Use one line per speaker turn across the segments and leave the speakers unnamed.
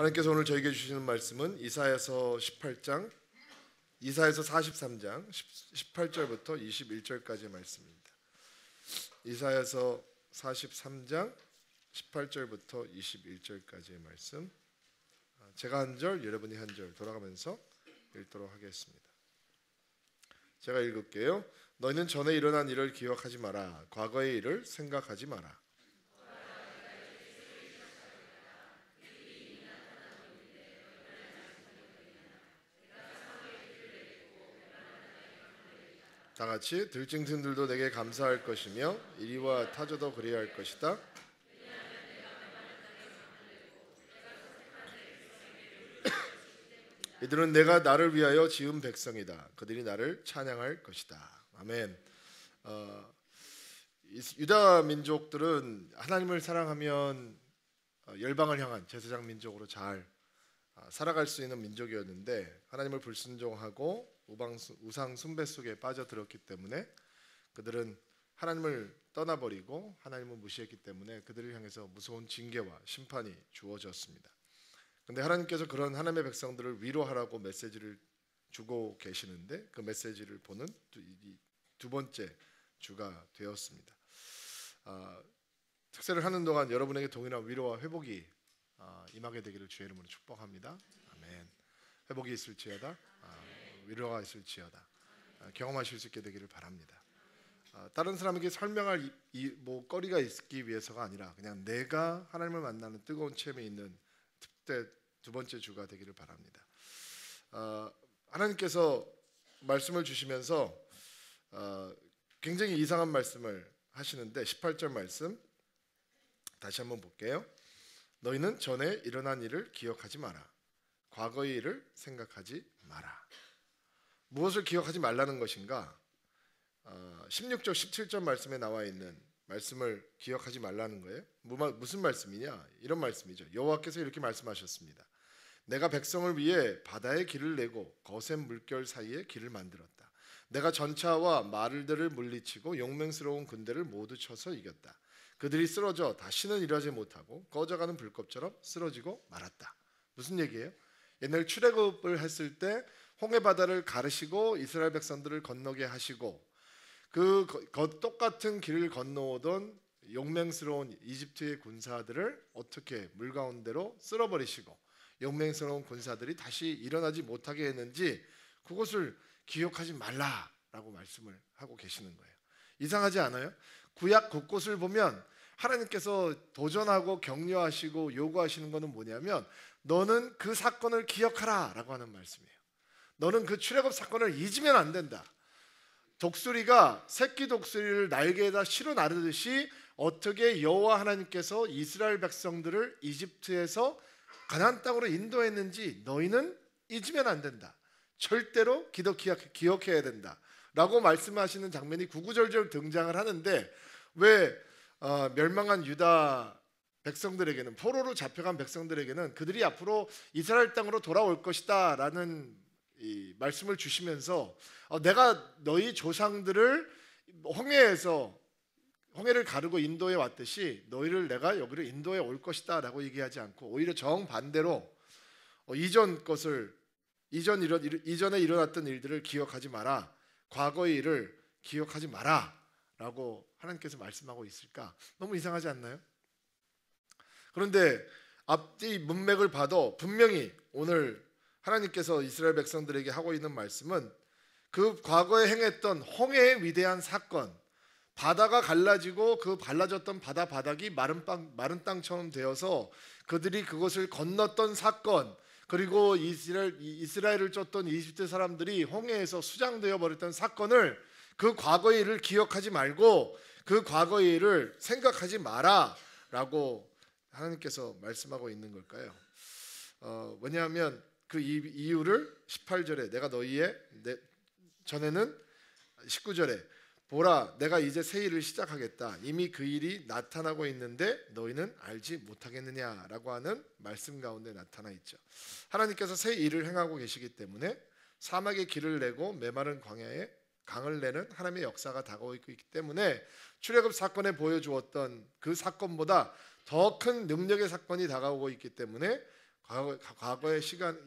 하나님께서 오늘 저에게 주시는 말씀은 이사야서 18장 이사야서 43장 18절부터 21절까지의 말씀입니다. 이사야서 43장 18절부터 21절까지의 말씀 제가 한 절, 여러분이 한 절 돌아가면서 읽도록 하겠습니다. 제가 읽을게요. 너희는 전에 일어난 일을 기억하지 마라. 과거의 일을 생각하지 마라. 다 같이 들짐승들도 내게 감사할 것이며 이리와 타조도 그리할 것이다. 이들은 내가 나를 위하여 지은 백성이다. 그들이 나를 찬양할 것이다. 아멘. 어, 유다 민족들은 하나님을 사랑하면 어, 열방을 향한 제사장 민족으로 잘 어, 살아갈 수 있는 민족이었는데 하나님을 불순종하고 우상 숭배 속에 빠져들었기 때문에 그들은 하나님을 떠나버리고 하나님을 무시했기 때문에 그들을 향해서 무서운 징계와 심판이 주어졌습니다. 근데 하나님께서 그런 하나님의 백성들을 위로하라고 메시지를 주고 계시는데 그 메시지를 보는 두 번째 주가 되었습니다. 아, 특세를 하는 동안 여러분에게 동일한 위로와 회복이 아, 임하게 되기를 주의 이름으로 축복합니다. 아멘. 회복이 있을지어다. 아, 위로가 있을지어다. 아, 경험하실 수 있게 되기를 바랍니다. 아, 다른 사람에게 설명할 이, 이, 뭐 거리가 있기 위해서가 아니라 그냥 내가 하나님을 만나는 뜨거운 체험에 있는 특대 두 번째 주가 되기를 바랍니다. 어, 하나님께서 말씀을 주시면서 어, 굉장히 이상한 말씀을 하시는데 18절 말씀 다시 한번 볼게요. 너희는 전에 일어난 일을 기억하지 마라. 과거의 일을 생각하지 마라. 무엇을 기억하지 말라는 것인가? 어, 16절 17절 말씀에 나와 있는 말씀을 기억하지 말라는 거예요. 무슨 말씀이냐? 이런 말씀이죠. 여호와께서 이렇게 말씀하셨습니다. 내가 백성을 위해 바다의 길을 내고 거센 물결 사이에 길을 만들었다. 내가 전차와 말들을 물리치고 용맹스러운 군대를 모두 쳐서 이겼다. 그들이 쓰러져 다시는 일하지 못하고 꺼져가는 불꽃처럼 쓰러지고 말았다. 무슨 얘기예요? 옛날 출애굽을 했을 때 홍해 바다를 가르시고 이스라엘 백성들을 건너게 하시고 그 똑같은 길을 건너오던 용맹스러운 이집트의 군사들을 어떻게 물 가운데로 쓸어버리시고 영맹스러운 군사들이 다시 일어나지 못하게 했는지 그것을 기억하지 말라라고 말씀을 하고 계시는 거예요. 이상하지 않아요? 구약 곳곳을 보면 하나님께서 도전하고 격려하시고 요구하시는 것은 뭐냐면 너는 그 사건을 기억하라라고 하는 말씀이에요. 너는 그 출애굽 사건을 잊으면 안 된다. 독수리가 새끼 독수리를 날개에다 실어 나르듯이 어떻게 여호와 하나님께서 이스라엘 백성들을 이집트에서 가나안 땅으로 인도했는지 너희는 잊으면 안 된다. 절대로 기도 기억 해야 된다. 라고 말씀하시는 장면이 구구절절 등장을 하는데 왜 어, 멸망한 유다 백성들에게는 포로로 잡혀간 백성들에게는 그들이 앞으로 이스라엘 땅으로 돌아올 것이다라는 말씀을 주시면서 어, 내가 너희 조상들을 홍해에서 홍해를 가르고 인도에 왔듯이 너희를 내가 여기로 인도에 올 것이다라고 얘기하지 않고 오히려 정 반대로 어, 이전 것을 이전 일어, 이전에 일어났던 일들을 기억하지 마라. 과거의 일을 기억하지 마라라고 하나님께서 말씀하고 있을까? 너무 이상하지 않나요? 그런데 앞뒤 문맥을 봐도 분명히 오늘 하나님께서 이스라엘 백성들에게 하고 있는 말씀은 그 과거에 행했던 홍해의 위대한 사건 바다가 갈라지고 그 갈라졌던 바다 바닥이 마른, 땅, 마른 땅처럼 되어서 그들이 그것을 건넜던 사건 그리고 이스라엘, 이스라엘을 쫓던 이집트 사람들이 홍해에서 수장되어 버렸던 사건을 그 과거의 일을 기억하지 말고 그 과거의 일을 생각하지 마라 라고 하나님께서 말씀하고 있는 걸까요? 어, 왜냐하면 그 이유를 18절에 내가 너희의 내, 전에는 19절에 보라 내가 이제 새 일을 시작하겠다. 이미 그 일이 나타나고 있는데 너희는 알지 못하겠느냐라고 하는 말씀 가운데 나타나 있죠. 하나님께서 새 일을 행하고 계시기 때문에 사막에 길을 내고 메마른 광야에 강을 내는 하나님의 역사가 다가오고 있기 때문에 출애굽 사건에 보여주었던 그 사건보다 더 큰 능력의 사건이 다가오고 있기 때문에 과거, 과거의 시간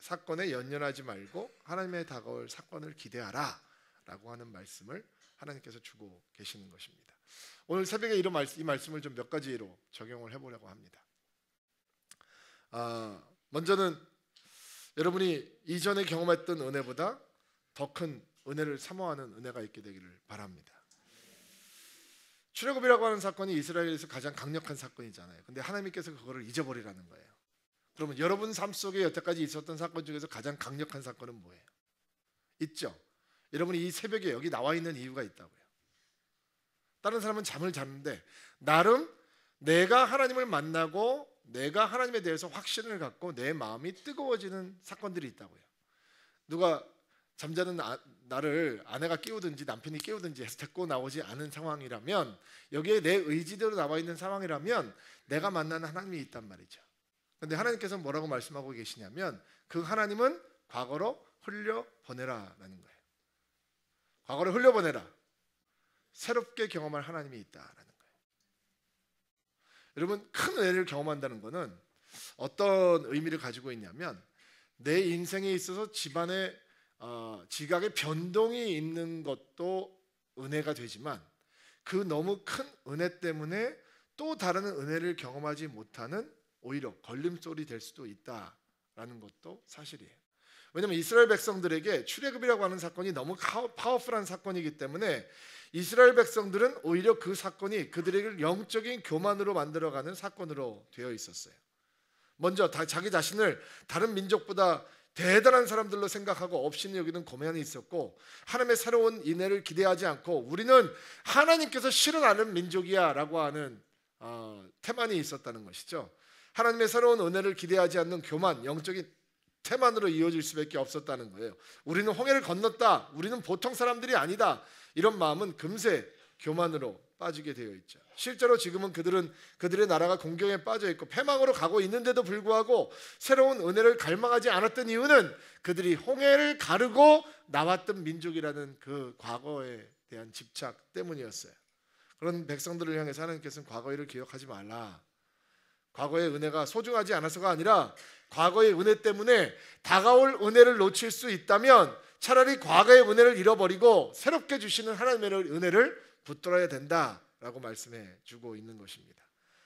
사건에 연연하지 말고 하나님의 다가올 사건을 기대하라라고 하는 말씀을 하나님께서 주고 계시는 것입니다. 오늘 새벽에 이런 말씀, 이 말씀을 좀 몇 가지로 적용을 해보려고 합니다. 아, 먼저는 여러분이 이전에 경험했던 은혜보다 더 큰 은혜를 사모하는 은혜가 있게 되기를 바랍니다. 출애굽이라고 하는 사건이 이스라엘에서 가장 강력한 사건이잖아요. 근데 하나님께서 그거를 잊어버리라는 거예요. 그러면 여러분 삶 속에 여태까지 있었던 사건 중에서 가장 강력한 사건은 뭐예요? 있죠. 여러분이 이 새벽에 여기 나와 있는 이유가 있다고요. 다른 사람은 잠을 잤는데 나름 내가 하나님을 만나고 내가 하나님에 대해서 확신을 갖고 내 마음이 뜨거워지는 사건들이 있다고요. 누가 잠자는 아, 나를 아내가 깨우든지 남편이 깨우든지 해서 데리고 나오지 않은 상황이라면 여기에 내 의지대로 나와 있는 상황이라면 내가 만나는 하나님이 있단 말이죠. 근데 하나님께서 뭐라고 말씀하고 계시냐면 그 하나님은 과거로 흘려 보내라라는 거예요. 과거로 흘려 보내라. 새롭게 경험할 하나님이 있다라는 거예요. 여러분 큰 은혜를 경험한다는 것은 어떤 의미를 가지고 있냐면 내 인생에 있어서 집안에 어, 지각의 변동이 있는 것도 은혜가 되지만 그 너무 큰 은혜 때문에 또 다른 은혜를 경험하지 못하는 오히려 걸림돌이 될 수도 있다라는 것도 사실이에요. 왜냐하면 이스라엘 백성들에게 출애굽이라고 하는 사건이 너무 파워풀한 사건이기 때문에 이스라엘 백성들은 오히려 그 사건이 그들에게 영적인 교만으로 만들어가는 사건으로 되어 있었어요. 먼저 자기 자신을 다른 민족보다 대단한 사람들로 생각하고 없이는 여기는 고면이 있었고 하나님의 새로운 인애를 기대하지 않고 우리는 하나님께서 실현하는 민족이야라고 하는 어, 태만이 있었다는 것이죠. 하나님의 새로운 은혜를 기대하지 않는 교만, 영적인 태만으로 이어질 수밖에 없었다는 거예요. 우리는 홍해를 건넜다. 우리는 보통 사람들이 아니다. 이런 마음은 금세 교만으로 빠지게 되어 있죠. 실제로 지금은 그들은 그들의 나라가 공경에 빠져 있고 패망으로 가고 있는데도 불구하고 새로운 은혜를 갈망하지 않았던 이유는 그들이 홍해를 가르고 나왔던 민족이라는 그 과거에 대한 집착 때문이었어요. 그런 백성들을 향해서 하나님께서는 과거의 일을 기억하지 말라. 과거의 은혜가 소중하지 않아서가 아니라 과거의 은혜 때문에 다가올 은혜를 놓칠 수 있다면 차라리 과거의 은혜를 잃어버리고 새롭게 주시는 하나님의 은혜를 붙들어야 된다라고 말씀해 주고 있는 것입니다.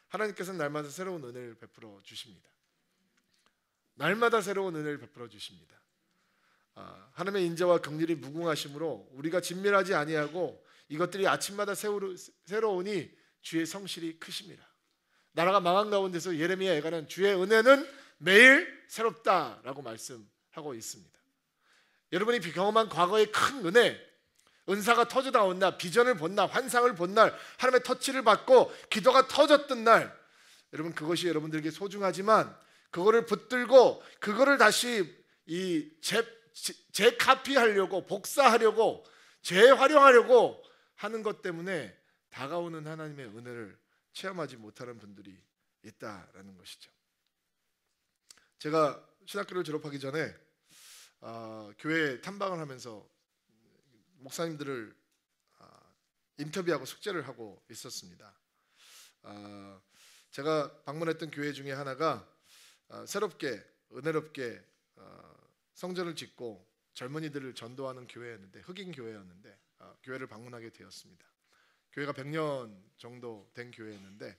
하나님께서는 날마다 새로운 은혜를 베풀어 주십니다. 날마다 새로운 은혜를 베풀어 주십니다. 아, 하나님의 인자와 긍휼이 무궁하심으로 우리가 진멸하지 아니하고 이것들이 아침마다 새로우니 주의 성실이 크십니다. 나라가 망한 가운데서 예레미야 애가는 주의 은혜는 매일 새롭다라고 말씀하고 있습니다. 여러분이 경험한 과거의 큰 은혜 은사가 터져 나온 날, 비전을 본 날, 환상을 본 날, 하나님의 터치를 받고 기도가 터졌던 날, 여러분 그것이 여러분들에게 소중하지만 그거를 붙들고 그거를 다시 이 재, 재카피하려고 복사하려고 재활용하려고 하는 것 때문에 다가오는 하나님의 은혜를 체험하지 못하는 분들이 있다라는 것이죠. 제가 신학교를 졸업하기 전에 어, 교회 탐방을 하면서 목사님들을 아, 인터뷰하고 숙제를 하고 있었습니다. 아, 제가 방문했던 교회 중에 하나가 아, 새롭게 은혜롭게 성전을 짓고 젊은이들을 전도하는 교회였는데 흑인 교회였는데 교회를 방문하게 되었습니다. 교회가 100년 정도 된 교회였는데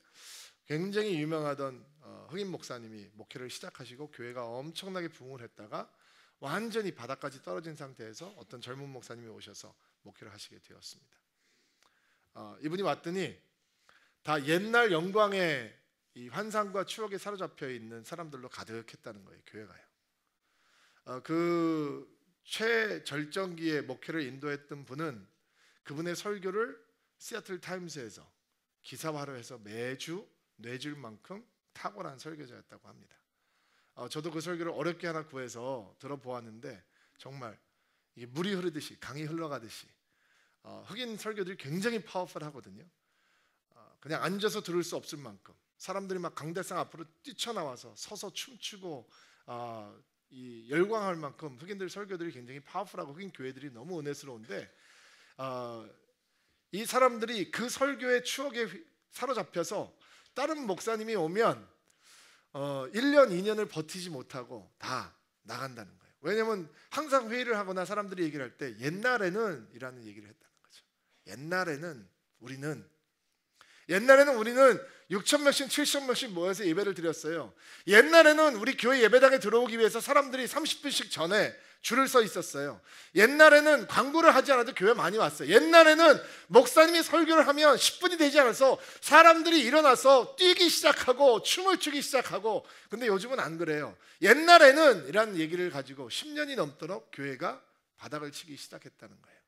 굉장히 유명하던 어, 흑인 목사님이 목회를 시작하시고 교회가 엄청나게 부흥을 했다가 완전히 바닥까지 떨어진 상태에서 어떤 젊은 목사님이 오셔서 목회를 하시게 되었습니다. 어, 이분이 왔더니 다 옛날 영광의 이 환상과 추억에 사로잡혀 있는 사람들로 가득했다는 거예요. 교회가요. 어, 그 최절정기에 목회를 인도했던 분은 그분의 설교를 시애틀 타임스에서 기사화로 해서 매주 내줄 만큼 탁월한 설교자였다고 합니다. 어, 저도 그 설교를 어렵게 하나 구해서 들어보았는데 정말 물이 흐르듯이 강이 흘러가듯이 어, 흑인 설교들이 굉장히 파워풀하거든요. 어, 그냥 앉아서 들을 수 없을 만큼 사람들이 막 강대상 앞으로 뛰쳐나와서 서서 춤추고 어, 이 열광할 만큼 흑인들 설교들이 굉장히 파워풀하고 흑인 교회들이 너무 은혜스러운데 어, 이 사람들이 그 설교의 추억에 사로잡혀서 다른 목사님이 오면 어, 1년, 2년을 버티지 못하고 다 나간다는 거예요. 왜냐면 항상 회의를 하거나 사람들이 얘기를 할 때 옛날에는 이라는 얘기를 했다는 거죠. 옛날에는 우리는 옛날에는 우리는 6천 명씩 7천 명씩 모여서 예배를 드렸어요. 옛날에는 우리 교회 예배당에 들어오기 위해서 사람들이 30분씩 전에 줄을 서 있었어요. 옛날에는 광고를 하지 않아도 교회 많이 왔어요. 옛날에는 목사님이 설교를 하면 10분이 되지 않아서 사람들이 일어나서 뛰기 시작하고 춤을 추기 시작하고 근데 요즘은 안 그래요. 옛날에는 이라는 얘기를 가지고 10년이 넘도록 교회가 바닥을 치기 시작했다는 거예요.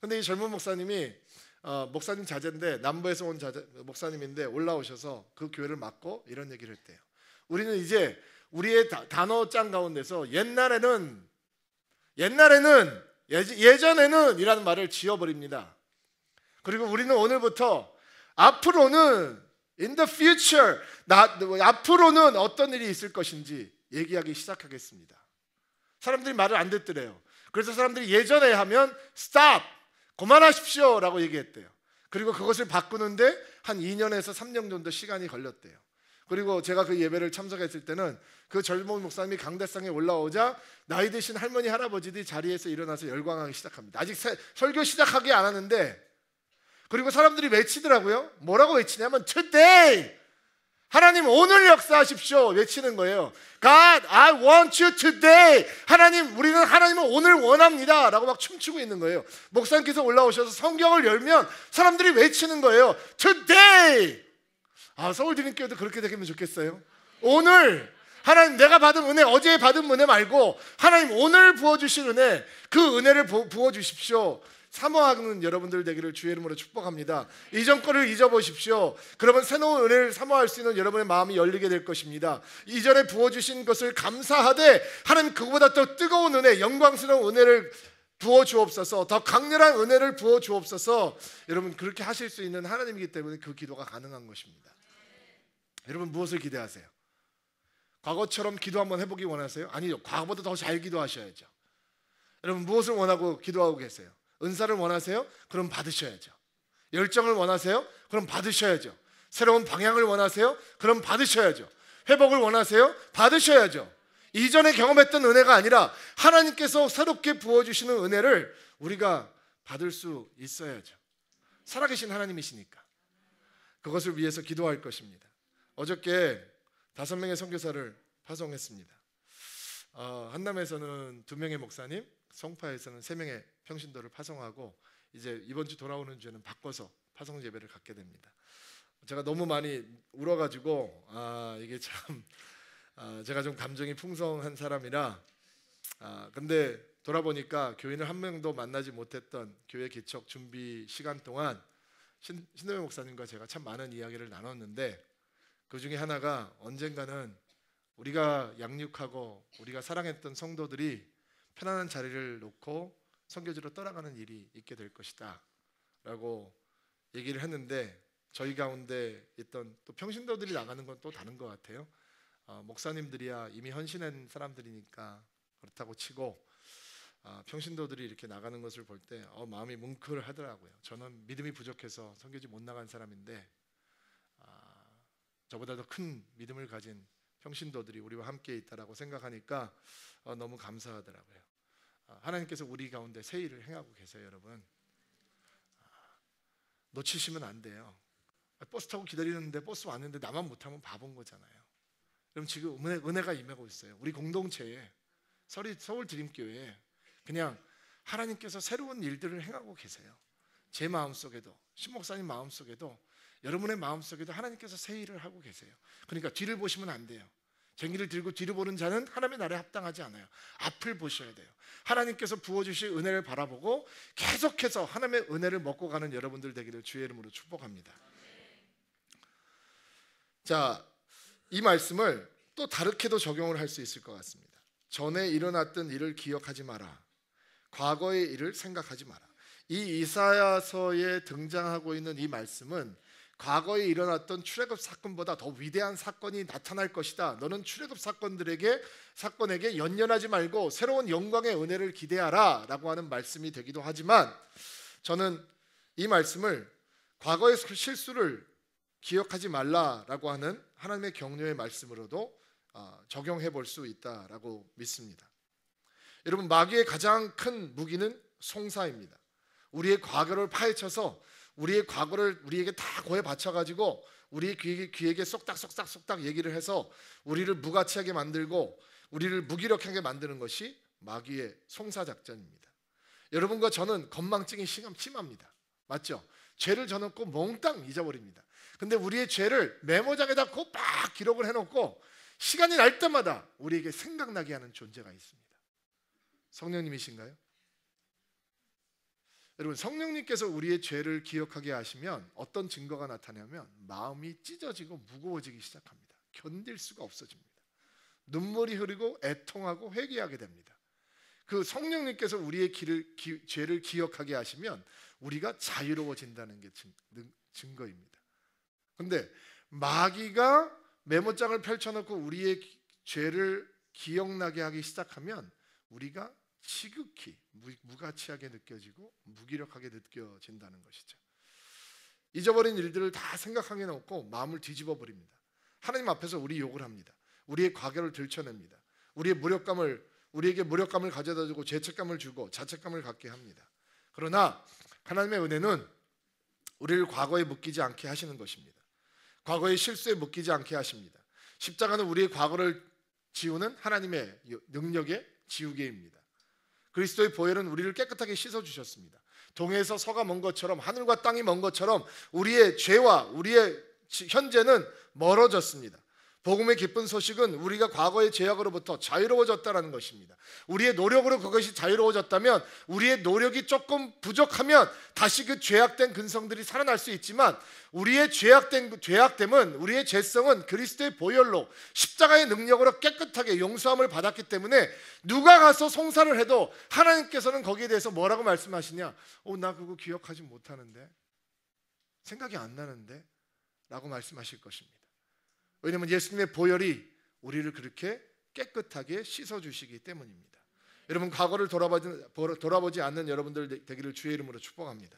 근데 이 젊은 목사님이 어, 목사님 자제인데 남부에서 온 자제, 목사님인데 올라오셔서 그 교회를 맡고 이런 얘기를 했대요. 우리는 이제 우리의 다, 단어장 가운데서 옛날에는 옛날에는 예전에는 이라는 말을 지어버립니다. 그리고 우리는 오늘부터 앞으로는 in the future 나, 앞으로는 어떤 일이 있을 것인지 얘기하기 시작하겠습니다. 사람들이 말을 안 듣더래요. 그래서 사람들이 예전에 하면 stop 그만하십시오라고 얘기했대요. 그리고 그것을 바꾸는데 한 2년에서 3년 정도 시간이 걸렸대요. 그리고 제가 그 예배를 참석했을 때는 그 젊은 목사님이 강대상에 올라오자 나이 드신 할머니 할아버지들이 자리에서 일어나서 열광하기 시작합니다. 아직 세, 설교 시작하기 안 하는데 그리고 사람들이 외치더라고요. 뭐라고 외치냐면 today 하나님 오늘 역사하십시오 외치는 거예요. God, I want you today. 하나님, 우리는 하나님을 오늘 원합니다. 라고 막 춤추고 있는 거예요. 목사님께서 올라오셔서 성경을 열면 사람들이 외치는 거예요. Today. 아, 서울 드림교회도 그렇게 되면 좋겠어요. 오늘 하나님 내가 받은 은혜 어제 받은 은혜 말고 하나님 오늘 부어 주신 은혜 그 은혜를 부어 주십시오. 사모하는 여러분들 되기를 주의 이름으로 축복합니다. 이전 거를 잊어보십시오. 그러면 새로운 은혜를 사모할 수 있는 여러분의 마음이 열리게 될 것입니다. 이전에 부어주신 것을 감사하되 하나님 그보다 더 뜨거운 은혜, 영광스러운 은혜를 부어 주옵소서. 더 강렬한 은혜를 부어 주옵소서. 여러분 그렇게 하실 수 있는 하나님이기 때문에 그 기도가 가능한 것입니다. 여러분 무엇을 기대하세요? 과거처럼 기도 한번 해보기 원하세요? 아니요. 과거보다 더 잘 기도하셔야죠. 여러분 무엇을 원하고 기도하고 계세요? 은사를 원하세요? 그럼 받으셔야죠. 열정을 원하세요? 그럼 받으셔야죠. 새로운 방향을 원하세요? 그럼 받으셔야죠. 회복을 원하세요? 받으셔야죠. 이전에 경험했던 은혜가 아니라 하나님께서 새롭게 부어주시는 은혜를 우리가 받을 수 있어야죠. 살아계신 하나님이시니까. 그것을 위해서 기도할 것입니다. 어저께 다섯 명의 선교사를 파송했습니다. 어, 한남에서는 두 명의 목사님, 성파에서는 세 명의 평신도를 파송하고 이제 이번 주 돌아오는 주에는 바꿔서 파송 예배를 갖게 됩니다. 제가 너무 많이 울어가지고 아 이게 참 아, 제가 좀 감정이 풍성한 사람이라 아 근데 돌아보니까 교인을 한 명도 만나지 못했던 교회 개척 준비 시간 동안 신, 신도영 목사님과 제가 참 많은 이야기를 나눴는데 그 중에 하나가 언젠가는 우리가 양육하고 우리가 사랑했던 성도들이 편안한 자리를 놓고 선교지로 떠나가는 일이 있게 될 것이다. 라고 얘기를 했는데 저희 가운데 있던 또 평신도들이 나가는 건 또 다른 것 같아요. 어, 목사님들이야 이미 헌신한 사람들이니까 그렇다고 치고 어, 평신도들이 이렇게 나가는 것을 볼때 어, 마음이 뭉클하더라고요. 저는 믿음이 부족해서 선교지 못 나간 사람인데 아, 저보다 더 큰 믿음을 가진 평신도들이 우리와 함께 있다라고 생각하니까 어, 너무 감사하더라고요. 아, 하나님께서 우리 가운데 새 일을 행하고 계세요, 여러분. 아, 놓치시면 안 돼요. 버스 타고 기다리는데 버스 왔는데 나만 못하면 바본 거잖아요. 그럼 지금 은혜, 은혜 가 임하고 있어요. 우리 공동체에 서울, 드림교회에 그냥 하나님께서 새로운 일들을 행하고 계세요. 제 마음 속에도 신 목사님 마음 속에도 여러분의 마음 속에도 하나님께서 새 일을 하고 계세요. 그러니까 뒤를 보시면 안 돼요. 쟁기를 들고 뒤로 보는 자는 하나님의 나라에 합당하지 않아요. 앞을 보셔야 돼요. 하나님께서 부어주실 은혜를 바라보고 계속해서 하나님의 은혜를 먹고 가는 여러분들 되기를 주의 이름으로 축복합니다. 자, 이 말씀을 또 다르게도 적용을 할 수 있을 것 같습니다. 전에 일어났던 일을 기억하지 마라. 과거의 일을 생각하지 마라. 이 이사야서에 등장하고 있는 이 말씀은 과거에 일어났던 출애굽 사건보다 더 위대한 사건이 나타날 것이다. 너는 출애굽 사건들에게 사건에게 연연하지 말고 새로운 영광의 은혜를 기대하라라고 하는 말씀이 되기도 하지만 저는 이 말씀을 과거의 실수를 기억하지 말라라고 하는 하나님의 격려의 말씀으로도 어, 적용해 볼 수 있다라고 믿습니다. 여러분 마귀의 가장 큰 무기는 송사입니다. 우리의 과거를 파헤쳐서 우리의 과거를 우리에게 다 고해 바쳐 가지고 우리의 귀에게, 귀에게 쏙닥쏙닥 쏙닥 얘기를 해서 우리를 무가치하게 만들고 우리를 무기력하게 만드는 것이 마귀의 송사 작전입니다. 여러분과 저는 건망증이 심합니다. 맞죠? 죄를 저놓고 몽땅 잊어버립니다. 근데 우리의 죄를 메모장에다 꼭 막 기록을 해놓고 시간이 날 때마다 우리에게 생각나게 하는 존재가 있습니다. 성령님이신가요? 여러분 성령님께서 우리의 죄를 기억하게 하시면 어떤 증거가 나타나면 마음이 찢어지고 무거워지기 시작합니다. 견딜 수가 없어집니다. 눈물이 흐르고 애통하고 회개하게 됩니다. 그 성령님께서 우리의 길을, 기, 죄를 기억하게 하시면 우리가 자유로워진다는 게 증, 증거입니다. 근데 마귀가 메모장을 펼쳐놓고 우리의 죄를 기억나게 하기 시작하면 우리가 지극히 무가치하게 느껴지고 무기력하게 느껴진다는 것이죠. 잊어버린 일들을 다 생각하게 놓고 마음을 뒤집어 버립니다. 하나님 앞에서 우리 욕을 합니다. 우리의 과거를 들춰냅니다. 우리의 무력감을 우리에게 무력감을 가져다 주고 죄책감을 주고 자책감을 갖게 합니다. 그러나 하나님의 은혜는 우리를 과거에 묶이지 않게 하시는 것입니다. 과거의 실수에 묶이지 않게 하십니다. 십자가는 우리의 과거를 지우는 하나님의 능력의 지우개입니다. 그리스도의 보혈은 우리를 깨끗하게 씻어 주셨습니다. 동해에서 서가 먼 것처럼 하늘과 땅이 먼 것처럼 우리의 죄와 우리의 현재는 멀어졌습니다. 복음의 기쁜 소식은 우리가 과거의 죄악으로부터 자유로워졌다는 것입니다. 우리의 노력으로 그것이 자유로워졌다면 우리의 노력이 조금 부족하면 다시 그 죄악된 근성들이 살아날 수 있지만 우리의 죄악된 죄악됨은 우리의 죄성은 그리스도의 보혈로 십자가의 능력으로 깨끗하게 용서함을 받았기 때문에 누가 가서 송사를 해도 하나님께서는 거기에 대해서 뭐라고 말씀하시냐? 어, 나 그거 기억하지 못하는데 생각이 안 나는데 라고 말씀하실 것입니다. 왜냐하면 예수님의 보혈이 우리를 그렇게 깨끗하게 씻어 주시기 때문입니다. 여러분 과거를 돌아보지, 돌아보지 않는 여러분들 되기를 주의 이름으로 축복합니다.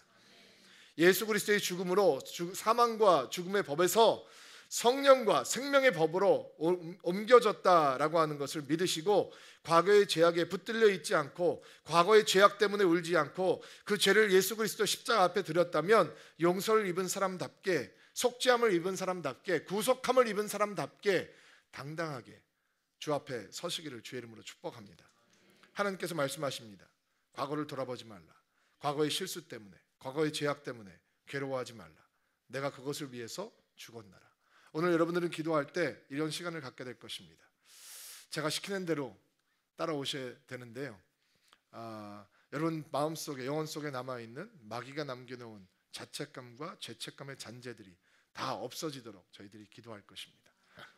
예수 그리스도의 죽음으로 사망과 죽음의 법에서 성령과 생명의 법으로 옮겨졌다라고 하는 것을 믿으시고 과거의 죄악에 붙들려 있지 않고 과거의 죄악 때문에 울지 않고 그 죄를 예수 그리스도 십자가 앞에 드렸다면 용서를 입은 사람답게 속죄함을 입은 사람답게 구속함을 입은 사람답게 당당하게 주 앞에 서시기를 주의 이름으로 축복합니다. 하나님께서 말씀하십니다. 과거를 돌아보지 말라. 과거의 실수 때문에, 과거의 죄악 때문에 괴로워하지 말라. 내가 그것을 위해서 죽었나라. 오늘 여러분들은 기도할 때 이런 시간을 갖게 될 것입니다. 제가 시키는 대로 따라오셔야 되는데요. 아, 여러분 마음 속에 영혼 속에 남아 있는 마귀가 남겨놓은 자책감과 죄책감의 잔재들이 다 없어지도록 저희들이 기도할 것입니다.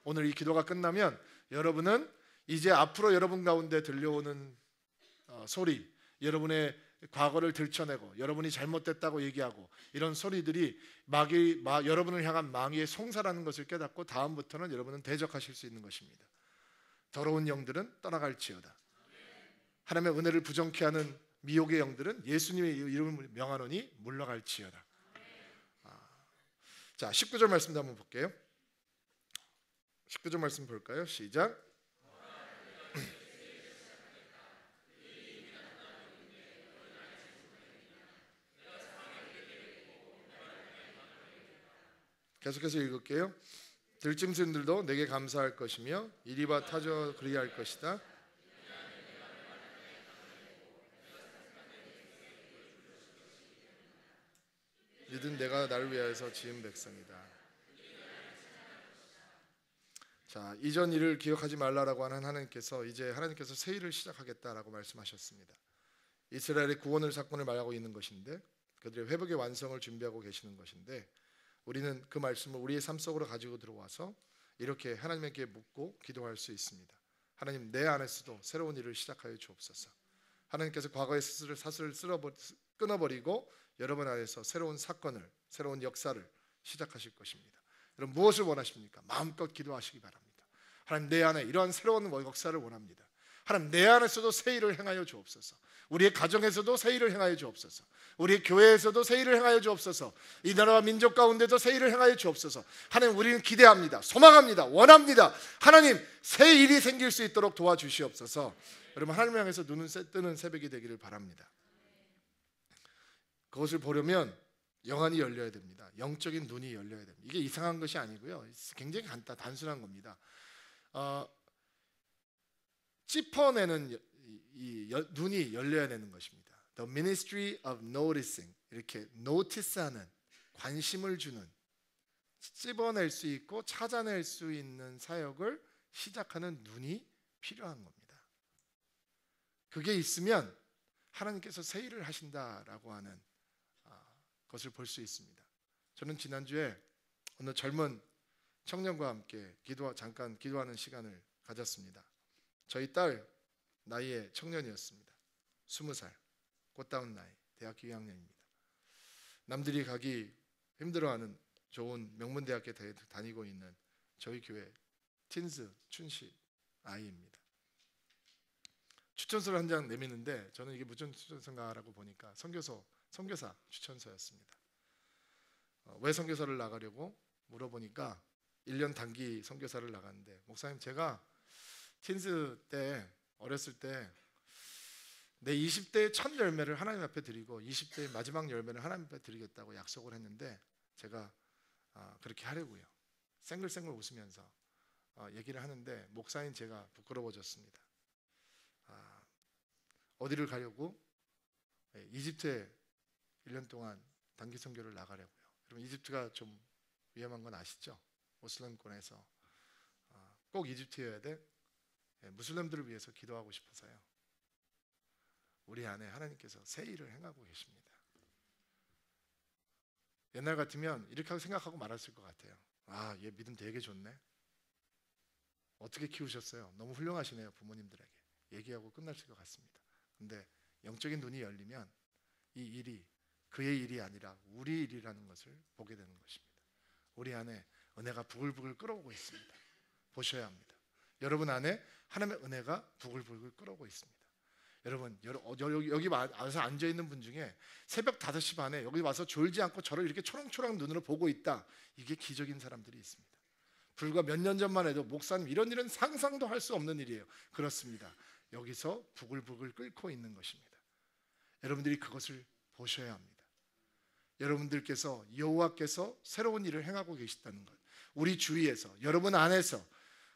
오늘 이 기도가 끝나면 여러분은 이제 앞으로 여러분 가운데 들려오는 어, 소리, 여러분의 과거를 들춰내고 여러분이 잘못됐다고 얘기하고 이런 소리들이 마귀 마, 여러분을 향한 마귀의 송사라는 것을 깨닫고 다음부터는 여러분은 대적하실 수 있는 것입니다. 더러운 영들은 떠나갈지어다. 하나님의 은혜를 부정케 하는 미혹의 영들은 예수님의 이름을 명하노니 물러갈지어다. 자, 19절 말씀도 한번 볼게요. 19절 말씀 볼까요? 시작. 계속해서 읽을게요. 들짐승들도 내게 감사할 것이며 이리와 타져 그리할 것이다. 이든 내가 나를 위하여서 지은 백성이다. 자, 이전 일을 기억하지 말라라고 하는 하나님께서 이제 하나님께서 새 일을 시작하겠다라고 말씀하셨습니다. 이스라엘의 구원을 사건을 말하고 있는 것인데 그들의 회복의 완성을 준비하고 계시는 것인데 우리는 그 말씀을 우리의 삶 속으로 가지고 들어와서 이렇게 하나님에게 묻고 기도할 수 있습니다. 하나님 내 안에서도 새로운 일을 시작하여 주옵소서. 하나님께서 과거의 스스로 사슬을 끊어버리고 여러분 안에서 새로운 사건을 새로운 역사를 시작하실 것입니다. 여러분 무엇을 원하십니까? 마음껏 기도하시기 바랍니다. 하나님 내 안에 이러한 새로운 역사를 원합니다. 하나님 내 안에서도 새 일을 행하여 주옵소서. 우리의 가정에서도 새 일을 행하여 주옵소서. 우리 교회에서도 새 일을 행하여 주옵소서. 이 나라와 민족 가운데도 새 일을 행하여 주옵소서. 하나님 우리는 기대합니다. 소망합니다. 원합니다. 하나님 새 일이 생길 수 있도록 도와주시옵소서. 여러분 하나님 향해서 눈은 뜨는 새벽이 되기를 바랍니다. 그것을 보려면 영안이 열려야 됩니다. 영적인 눈이 열려야 됩니다. 이게 이상한 것이 아니고요. 굉장히 간단 단순한 겁니다. 어, 짚어내는 이, 이, 여, 눈이 열려야 되는 것입니다. The ministry of noticing 이렇게 노티스하는 관심을 주는 찝어낼 수 있고 찾아낼 수 있는 사역을 시작하는 눈이 필요한 겁니다. 그게 있으면 하나님께서 새 일을 하신다라고 하는 아, 것을 볼 수 있습니다. 저는 지난주에 어느 젊은 청년과 함께 기도 잠깐 기도하는 시간을 가졌습니다. 저희 딸 나이의 청년이었습니다. 스무 살. 꽃다운 나이 대학교 2학년입니다. 남들이 가기 힘들어하는 좋은 명문대학교 다니고 있는 저희 교회 틴스 춘시 아이입니다. 추천서를 한 장 내미는데 저는 이게 무슨 추천서인가라고 보니까 선교서 선교사 추천서였습니다. 어, 왜 선교사를 나가려고 물어보니까 1년 단기 선교사를 나갔는데 목사님 제가 틴스 때 어렸을 때 내 20대의 첫 열매를 하나님 앞에 드리고 20대의 마지막 열매를 하나님 앞에 드리겠다고 약속을 했는데 제가 아, 그렇게 하려고요. 생글생글 웃으면서 어, 얘기를 하는데 목사인 제가 부끄러워졌습니다. 아, 어디를 가려고? 예, 이집트에 1년 동안 단기 선교를 나가려고요. 여러분 이집트가 좀 위험한 건 아시죠? 모슬렘권에서 아, 꼭 이집트여야 돼? 예, 무슬림들을 위해서 기도하고 싶어서요. 우리 안에 하나님께서 새 일을 행하고 계십니다. 옛날 같으면 이렇게 생각하고 말았을 것 같아요. 아, 얘 믿음 되게 좋네. 어떻게 키우셨어요? 너무 훌륭하시네요, 부모님들에게. 얘기하고 끝났을 것 같습니다. 근데 영적인 눈이 열리면 이 일이 그의 일이 아니라 우리 일이라는 것을 보게 되는 것입니다. 우리 안에 은혜가 부글부글 끓어오고 있습니다. 보셔야 합니다. 여러분 안에 하나님의 은혜가 부글부글 끓어오고 있습니다. 여러분 어, 여기, 여기 와서 앉아 있는 분 중에 새벽 5시 반에 여기 와서 졸지 않고 저를 이렇게 초롱초롱 눈으로 보고 있다. 이게 기적인 사람들이 있습니다. 불과 몇 년 전만 해도 목사님 이런 일은 상상도 할 수 없는 일이에요. 그렇습니다. 여기서 부글부글 끓고 있는 것입니다. 여러분들이 그것을 보셔야 합니다. 여러분들께서 여호와께서 새로운 일을 행하고 계시다는 것, 우리 주위에서 여러분 안에서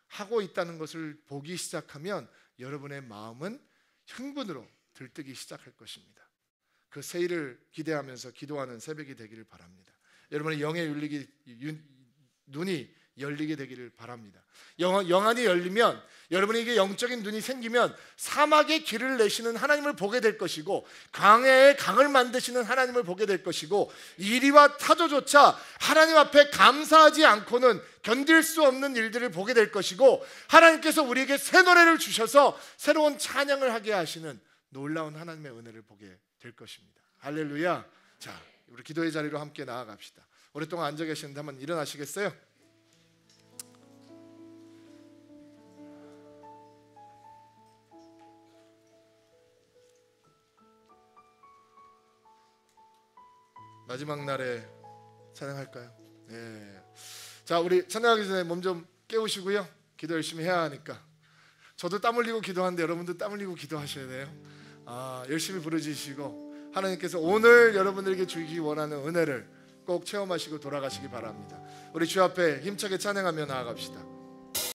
하고 있다는 것을 보기 시작하면 여러분의 마음은 흥분으로 들뜨기 시작할 것입니다. 그 세일을 기대하면서 기도하는 새벽이 되기를 바랍니다. 여러분의 영의 윤리기, 눈이 열리게 되기를 바랍니다. 영, 영안이 열리면 여러분에게 영적인 눈이 생기면 사막의 길을 내시는 하나님을 보게 될 것이고 강해의 강을 만드시는 하나님을 보게 될 것이고 이리와 타조조차 하나님 앞에 감사하지 않고는 견딜 수 없는 일들을 보게 될 것이고 하나님께서 우리에게 새 노래를 주셔서 새로운 찬양을 하게 하시는 놀라운 하나님의 은혜를 보게 될 것입니다. 할렐루야. 자, 우리 기도의 자리로 함께 나아갑시다. 오랫동안 앉아 계시는데 한번 일어나시겠어요? 마지막 날에 찬양할까요? 네. 자, 우리 찬양하기 전에 몸 좀 깨우시고요. 기도 열심히 해야 하니까. 저도 땀 흘리고 기도하는데 여러분도 땀 흘리고 기도하셔야 돼요. 아, 열심히 부르짖으시고 하나님께서 오늘 여러분들에게 주기 원하는 은혜를 꼭 체험하시고 돌아가시기 바랍니다. 우리 주 앞에 힘차게 찬양하며 나아갑시다.